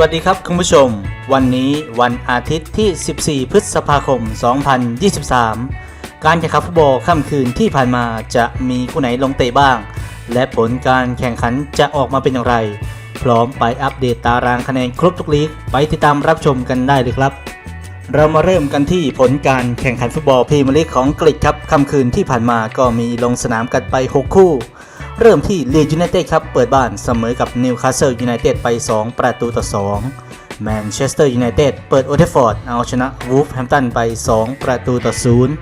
วัสดีครับคุณผู้ชม วันนี้วันอาทิตย์ที่ 14 พฤษภาคม 2023 การแข่งขันฟุตบอลค่ำคืนที่ผ่านมาจะมีคู่ไหนลงเตะบ้าง และผลการแข่งขันจะออกมาเป็นอย่างไร พร้อมไปอัปเดตตารางคะแนนครบทุกลีกไปติดตามรับชมกันได้เลยครับ เรามาเริ่มกันที่ผลการแข่งขันฟุตบอลพรีเมียร์ลีกของอังกฤษครับค่ำคืนที่ผ่านมาก็มีลงสนามกันไป 6 คู่ เริ่มที่ลีดยูไนเต็ดครับ เปิดบ้านเสมอกับนิวคาสเซิลยูไนเต็ดไป 2 ประตูต่อ 2 แมนเชสเตอร์ยูไนเต็ดเปิดโอเทฟฟอร์ดเอาชนะวูฟแฮมป์ตันไป 2 ประตูต่อ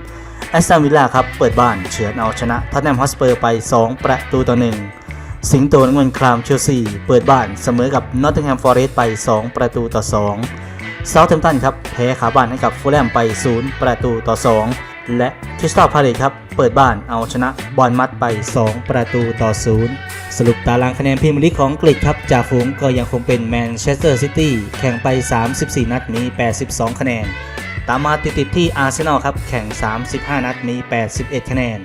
0 แอสตันวิลล่าครับ เปิดบ้านเฉือนเอาชนะท็อตแนมฮอสเปอร์ไป 2 ประตูต่อ 1 สิงโตน้ำเงินครามเชลซี เปิดบ้านเสมอกับนอตติงแฮมฟอร์เรสต์ไป 2 ประตูต่อ 2เซาท์แฮมป์ตันครับแพ้ขาบ้านให้กับฟูลแลมไป 0 ประตูต่อ 2 และคริสตัลพาเลตครับ เปิดบ้านเอาชนะบอลมัดไป 2 ประตูต่อ 0 สรุปตารางคะแนนพรีเมียร์ลีกของอังกฤษครับจ่าฝูงก็ยังคงเป็นแมนเชสเตอร์ซิตี้แข่งไป 34 นัดมี 82 คะแนน ตามมาติดๆที่อาร์เซนอลครับ แข่ง 35 นัดมี 81 คะแนน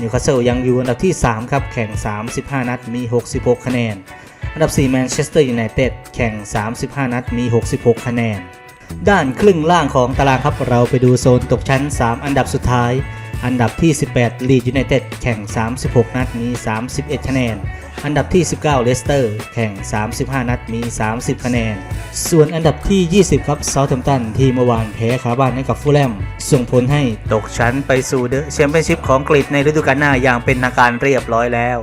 นิวคาสเซิลยังอยู่อันดับที่ 3 ครับ แข่ง 35 นัดมี 66 คะแนน อันดับ 4 แมนเชสเตอร์ยูไนเต็ดแข่ง 35 นัดมี 66 คะแนน ด้านครึ่งล่างของตารางครับเราไปดูโซนตกชั้น 3 อันดับสุดท้าย อันดับที่ 18 ลีดยูไนเต็ดแข่ง 36 นัดมี 31 คะแนน อันดับที่ 19 เลสเตอร์แข่ง 35 นัดมี 30 คะแนน ส่วนอันดับที่ 20 ครับเซาท์แฮมป์ตันที่เมื่อวานแพ้คาบ้านให้กับฟูลแลม ส่งผลให้ตกชั้นไปสู่เดอะแชมเปี้ยนชิพของอังกรีกในฤดูกาลหน้าอย่างเป็นทางการเรียบร้อยแล้ว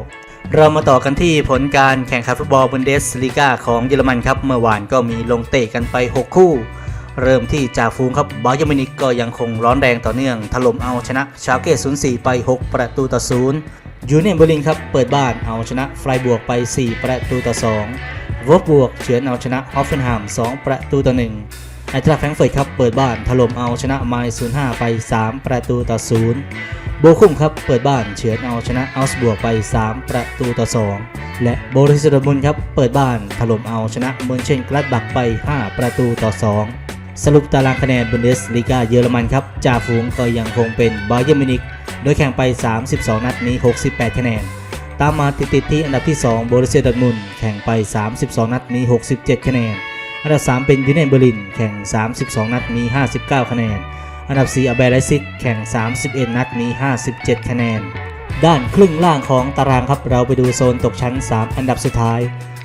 เรามาต่อกันที่ผลการแข่งขันฟุตบอลบุนเดสลีกาของเยอรมันครับ เมื่อวานก็มีลงเตะกันไป 6 คู่ เริ่มที่จ่าฟูงครับบาเยมินิกก็ยังคงร้อนแรงต่อเนื่อง ถล่มเอาชนะชาเก้04 ไป 6 ประตูต่อ0ยูเนียนเบอร์ลินครับเปิดบ้านเอาชนะไฟบวกไป 4 ประตูต่อ2วอฟบวกเฉือนเอาชนะฮอฟเฟนแฮม2 ประตูต่อ1ไอตราแฟรงเฟิร์ตครับเปิดบ้านถล่มเอาชนะไมล์05 ไป 3 ประตูต่อ0โบคุมครับเปิดบ้านเฉือนเอาชนะอัลส์บวกไป 3 ประตูต่อ 2และโบริสดอร์มุนครับ เปิดบ้านถล่มเอาชนะเมืองเชนกลัดบักไป 5 ประตูต่อ 2 สรุปตารางคะแนนบุนเดสลีกาเยอรมันครับจ่าฝูงก็ยังคงเป็นบาเยอร์มินิกโดยแข่งไป 32 นัดมี 68 คะแนน ตามมาติดๆที่อันดับที่ 2 โบรุเซียดอร์ทมุนแข่งไป 32 นัดมี 67 คะแนน อันดับ 3 เป็นยูเนนเบอร์ลินแข่ง 32 นัดมี 59 คะแนน อันดับ 4อาเบรไลซิกแข่ง 31 นัดมี 57 คะแนน ด้านครึ่งล่างของตารางครับเราไปดูโซนตกชั้น 3 อันดับสุดท้าย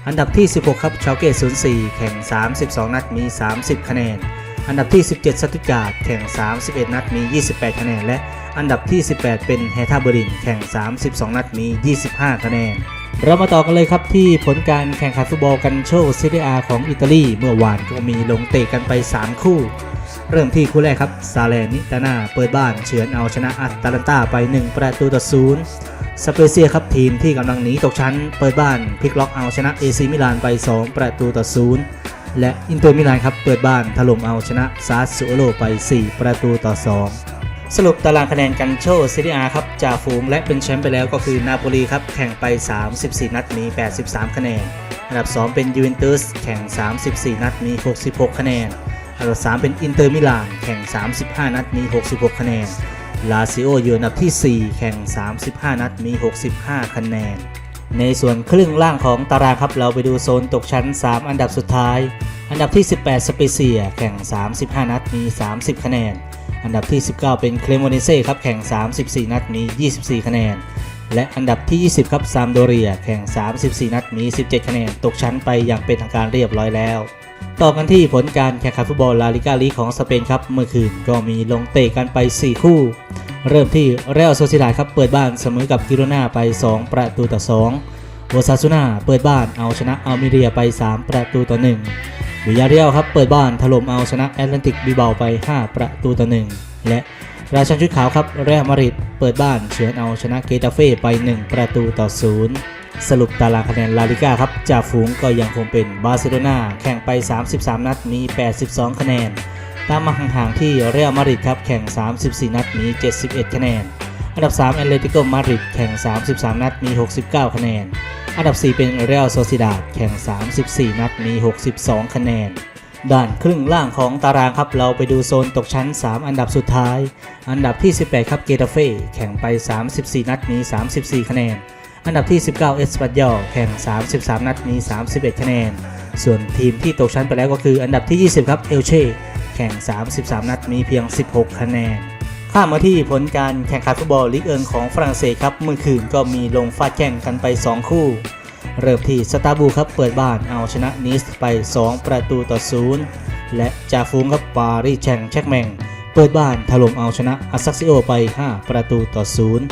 อันดับที่ 16 ครับชาวเกต04 แข่ง 32 นัดมี 30 คะแนน อันดับที่ 17 สตุตการ์ดแข่ง 31 นัดมี 28 คะแนน และอันดับที่ 18 เป็นเฮทาเบอรินแข่ง 32 นัดมี 25 คะแนน เรามาต่อกันเลยครับที่ผลการแข่งขันฟุตบอลกันโชว์ซีเรียอาของอิตาลีเมื่อวานก็มีลงเตะกันไป 3 คู่ เริ่มที่คู่แรกครับ ซาเลนิตานาเปิดบ้านเฉือนเอาชนะอัตตาลันตาไป 1 ประตูต่อศูนย์สเปเซียครับทีมที่กำลังหนีตกชั้น เปิดบ้านพลิกล็อกเอาชนะเอซีมิลานไป 2 ประตูต่อศูนย์ และอินเตอร์มิลานครับเปิดบ้านถล่มเอาชนะซาสซูโอโลไป 4 ประตูต่อ 2 สรุปตารางคะแนนกันโชซีเรียอาครับจ่าฝูงและเป็นแชมป์ไปแล้วก็คือนาโปลีครับแข่งไป 34 นัดมี 83 คะแนน อันดับ 2 เป็นยูเวนตุสแข่ง 34 นัดมี 66 คะแนน อันดับ 3 เป็นอินเตอร์มิลานแข่ง 35 นัดมี 66 คะแนนลาซิโออยู่อันดับที่ 4 แข่ง 35 นัดมี 65 คะแนน ในส่วนครึ่งล่างของตารางครับเราไปดูโซนตกชั้น 3 อันดับสุดท้าย อันดับที่ 18 สเปเซียแข่ง 35 นัดมี 30 คะแนน อันดับที่ 19 เป็นเคลโมเนเซ่ครับแข่ง 34 นัดมี 24 คะแนน และอันดับที่ 20 ครับซามโดเรียแข่ง 34 นัดมี 17 คะแนน ตกชั้นไปอย่างเป็นทางการเรียบร้อยแล้ว ต่อกันที่ผลการแข่งขันฟุตบอลลาลิกาลีของสเปนครับเมื่อคืนก็มีลงเตะกันไป 4 คู่ เริ่มที่เรอัลโซซิดาครับเปิดบ้านเสมอกับกิโรนาไป 2 ประตูต่อ2โอซาซูนาเปิดบ้านเอาชนะอัลเมเรียไป 3 ประตูต่อ1วิยาเรียลครับเปิดบ้านถล่มเอาชนะแอตแลนติกบิเบาไป 5 ประตูต่อ1และราชันชุดขาวครับเรอัลมาดริดเปิดบ้านเฉือนเอาชนะเกตาเฟ่ไป 1 ประตูต่อ 0 สรุปตารางคะแนนลาลิก้าครับจ่าฝูงก็ยังคงเป็นบาร์เซโลนาแข่งไป 33 นัดมี 82 คะแนน ตามมาห่างๆที่เรอัลมาดริดครับแข่ง 34 นัดมี 71 คะแนน อันดับ3แอตเลติโกมาดริดแข่ง 33 นัดมี 69 คะแนน อันดับ 4 เป็นเรอัลโซซิดาดแข่ง 34 นัดมี 62 คะแนนด้านครึ่งล่างของตารางครับเราไปดูโซนตกชั้น 3 อันดับสุดท้าย อันดับที่ 18 ครับเกตาเฟ่แข่งไป 34 นัดมี 34 คะแนน อันดับที่ 19 เอสปัญยอแข่ง 33 นัดมี 31 คะแนน ส่วนทีมที่ตกชั้นไปแล้วก็คืออันดับที่ 20 ครับเอลเช่ แข่ง 33 นัดมีเพียง 16 คะแนน ข้ามมาที่ผลการแข่งขันฟุตบอลลีกเอิงของฝรั่งเศสครับ เมื่อคืนก็มีลงฟาดแข่งกันไป 2 คู่ เริ่มที่สตาบูครับเปิดบ้านเอาชนะนิสไป 2 ประตูต่อ0และจาฟูงครับปารีสแชงแชกแมง เปิดบ้านถล่มเอาชนะอาซักซิโอไป 5 ประตูต่อ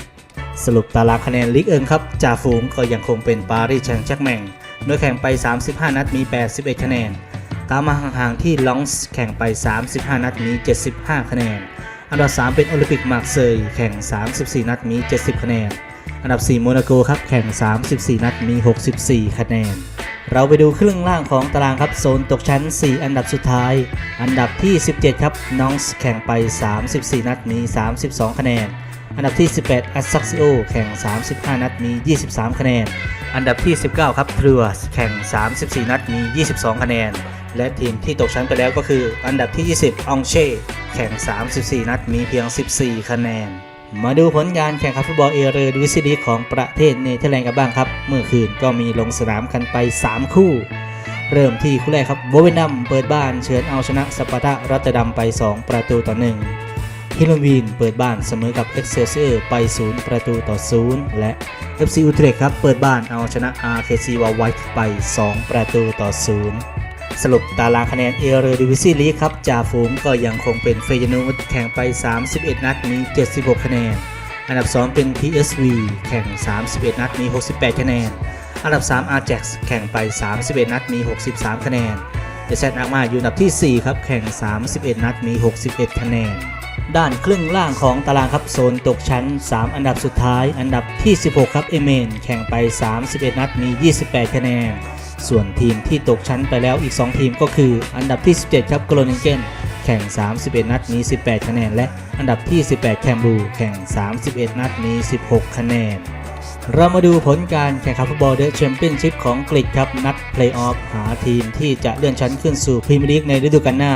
0สรุปตารางคะแนนลีกเอิงครับจาฟูงก็ยังคงเป็นปารีสแชงแชกแมงโดยแข่งไป 35 นัดมี 81 คะแนน ตามมาห่างๆที่ลองส์แข่งไป 35 นัดมี 75 คะแนน อันดับ 3 เป็นโอลิมปิกมาร์เซยแข่ง 34 นัดมี 70 คะแนน อันดับ 4 โมนาโกครับแข่ง 34 นัดมี 64 คะแนน เราไปดูครึ่งล่างของตารางครับโซนตกชั้น 4 อันดับสุดท้าย อันดับที่ 17 ครับนองส์แข่งไป 34 นัดมี 32 คะแนนอันดับที่ 18 อัสซักซิโอ แข่ง 35 นัด มี 23 คะแนน อันดับที่ 19 ครับ ทรัวสแข่ง 34 นัด มี 22 คะแนน และทีมที่ตกชั้นไปแล้วก็คือ อันดับที่ 20องเช่ แข่ง 34 นัดมีเพียง 14 คะแนน มาดูผลงานแข่งขันฟุตบอลเอเรดิวิซีลีของประเทศเนเธอร์แลนด์กันบ้างครับ เมื่อคืนก็มีลงสนามกันไป 3 คู่ เริ่มที่คู่แรกครับโบเวนดัมเปิดบ้านเชิญเอาชนะสปาร์ตารัตเตอร์ดัมไป 2 ประตูต่อ 1ฮิลวีนเปิดบ้านเสมอกับเอ็กเซลเซอร์ไป 0 ประตูต่อ 0 และ FC อุทเรกครับ เปิดบ้านเอาชนะ RKC วาไวท์ไป 2 ประตูต่อ 0 สรุปตารางคะแนนเอเรดิวิซีลีกครับจ่าฝูงก็ยังคงเป็นเฟยนูดแข่งไป 31 นัดมี 76 คะแนน อันดับ 2 เป็น PSV แข่ง 31 นัดมี 68 คะแนน อันดับ 3 Ajax แข่งไป 31 นัดมี 63 คะแนนเดซแอมาอยู่อันดับทีสี่ 4 ครับ แข่ง 31 นัดมี 61 คะแนน ด้านครึ่งล่างของตารางครับโซนตกชั้น 3 อันดับสุดท้าย อันดับที่ 16 ครับเอเมนแข่งไป 31 นัดมี 28 คะแนน ส่วนทีมที่ตกชั้นไปแล้วอีก 2 ทีมก็คือ อันดับที่ 17 ครับโกลเนเกนแข่ง 31 นัดมี 18 คะแนน และอันดับที่ 18 แคมบูแข่ง 31 นัดมี 16 คะแนน เรามาดูผลการแข่งขันฟุตบอลเดอะแชมเปี้ยนชิพของอังกครับนัดเพลย์ออฟหาทีมที่จะเลื่อนชั้นขึ้นสู่พรีเมียร์ลีกในฤดูกาลหน้า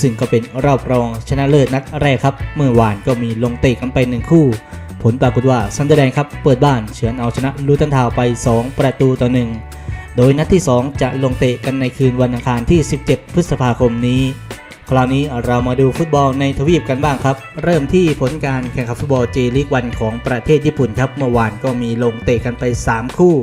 ซึ่งก็เป็นรอบรองชนะเลิศนัดแรกครับ เมื่อวานก็มีลงเตะกันไป 1 คู่ ผลปรากฏว่าซันเดอร์แลนด์ครับเปิดบ้านเฉือนเอาชนะลูตันทาวไป 2 ประตูต่อ1 โดยนัดที่ 2 จะลงเตะกันในคืนวันอังคารที่ 17 พฤษภาคมนี้ คราวนี้เรามาดูฟุตบอลในทวีปกันบ้างครับ เริ่มที่ผลการแข่งขันฟุตบอลเจลีกวันของประเทศญี่ปุ่นครับ เมื่อวานก็มีลงเตะกันไป 3 คู่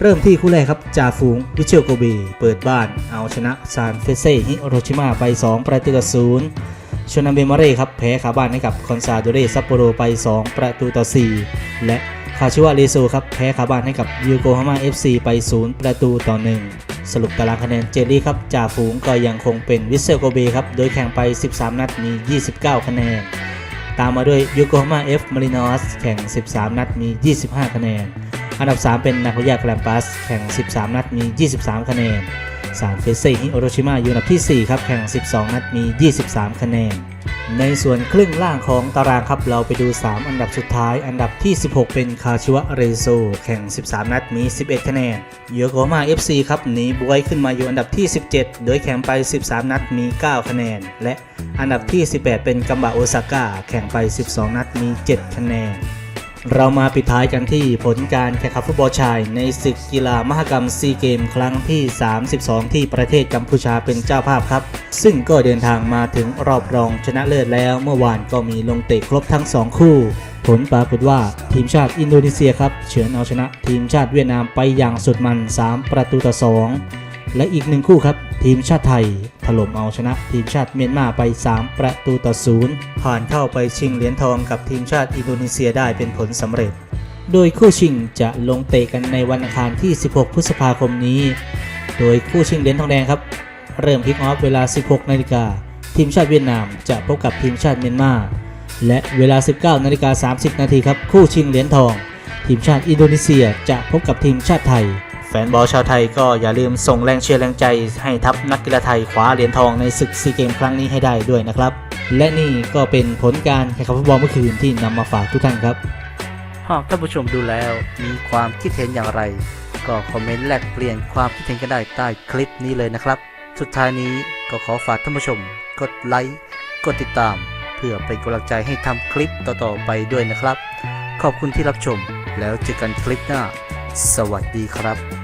เริ่มที่คู่แรกครับจ่าฝูงวิเชลโกบีเปิดบ้านเอาชนะซานเฟเซฮิโรชิมาไป 2 ประตูต่อศูนย์ชนาเบมาเร่ครับแพ้ขาบ้านให้กับคอนซาโดเรซัปโปโรไป 2 ประตูต่อ 4 และาชิวะเรโซครับแพ้ขาบานให้กับยูโกฮาม่า FC ไป 0 ประตูต่อ 1 สรุปตารางคะแนนเจลลี่ครับจ่าฝูงก็ยังคงเป็นวิเซลโกเบครับ โดยแข่งไป 13 นัดมี 29 คะแนน ตามมาด้วยยูโกฮาม่าเอฟมารินอสแข่ง 13 นัดมี 25 คะแนน อันดับ 3 เป็นนาโกย่าแกรมปัสแข่ง 13 นัดมี 23 คะแนนซานเฟเซฮิโอโรชิมาอยู่อันดับที่ 4 ครับแข่ง 12 นัดมี 23 คะแนน ในส่วนครึ่งล่างของตารางครับเราไปดู 3 อันดับสุดท้าย อันดับที่ 16 เป็นคาชิวะเรโซแข่ง 13 นัดมี 11 คะแนนโยโกฮาม่า FC ครับหนีบวยขึ้นมาอยู่อันดับที่ 17 โดยแข่งไป 13 นัดมี 9 คะแนน และอันดับที่ 18 เป็นกัมบะโอซาก้าแข่งไป 12 นัดมี 7 คะแนน เรามาปิดท้ายกันที่ผลการแข่งขันฟุตบอลชาย ในศึกกีฬามหกรรมซีเกมครั้งที่ 32 ที่ประเทศกัมพูชาเป็นเจ้าภาพครับ ซึ่งก็เดินทางมาถึงรอบรองชนะเลิศแล้วเมื่อวานก็มีลงเตะครบทั้ง 2 คู่ ผลปรากฏว่าทีมชาติอินโดนีเซียครับเฉือนเอาชนะทีมชาติเวียดนามไปอย่างสุดมัน 3 ประตูต่อ 2 และอีกหนึ่งคู่ครับ ทีมชาติไทย ถล่มเอาชนะ ทีมชาติเมียนมาไป 3 ประตูต่อศูนย์ผ่านเข้าไปชิงเหรียญทองกับทีมชาติอินโดนีเซียได้เป็นผลสำเร็จ โดยคู่ชิงจะลงเตะกันในวันอังคารที่ 16 พฤษภาคมนี้ โดยคู่ชิงเหรียญทองแดงครับ เริ่มพิกออฟเวลา 16 นาฬิกาทีมชาติเวียดนามจะพบกับทีมชาติเมียนมา และเวลา 19 นาฬิกา 30 นาทีครับ คู่ชิงเหรียญทอง ทีมชาติอินโดนีเซียจะพบกับทีมชาติไทย แฟนบอลชาวไทยก็อย่าลืมส่งแรงเชียร์แรงใจให้ทัพนักกีฬาไทยคว้าเหรียญทองในศึกซีเกมครั้งนี้ให้ได้ด้วยนะครับ และนี่ก็เป็นผลการแข่งขันฟุตบอลเมื่อคืนที่นำมาฝากทุกท่านครับ หากท่านผู้ชมดูแล้วมีความคิดเห็นอย่างไร ก็คอมเมนต์แลกเปลี่ยนความคิดเห็นกันได้ใต้คลิปนี้เลยนะครับ สุดท้ายนี้ก็ขอฝากท่านผู้ชม กดไลค์กดติดตาม เพื่อเป็นกำลังใจให้ทำคลิปต่อๆไปด้วยนะครับ ขอบคุณที่รับชมแล้วเจอกันคลิปหน้า สวัสดีครับ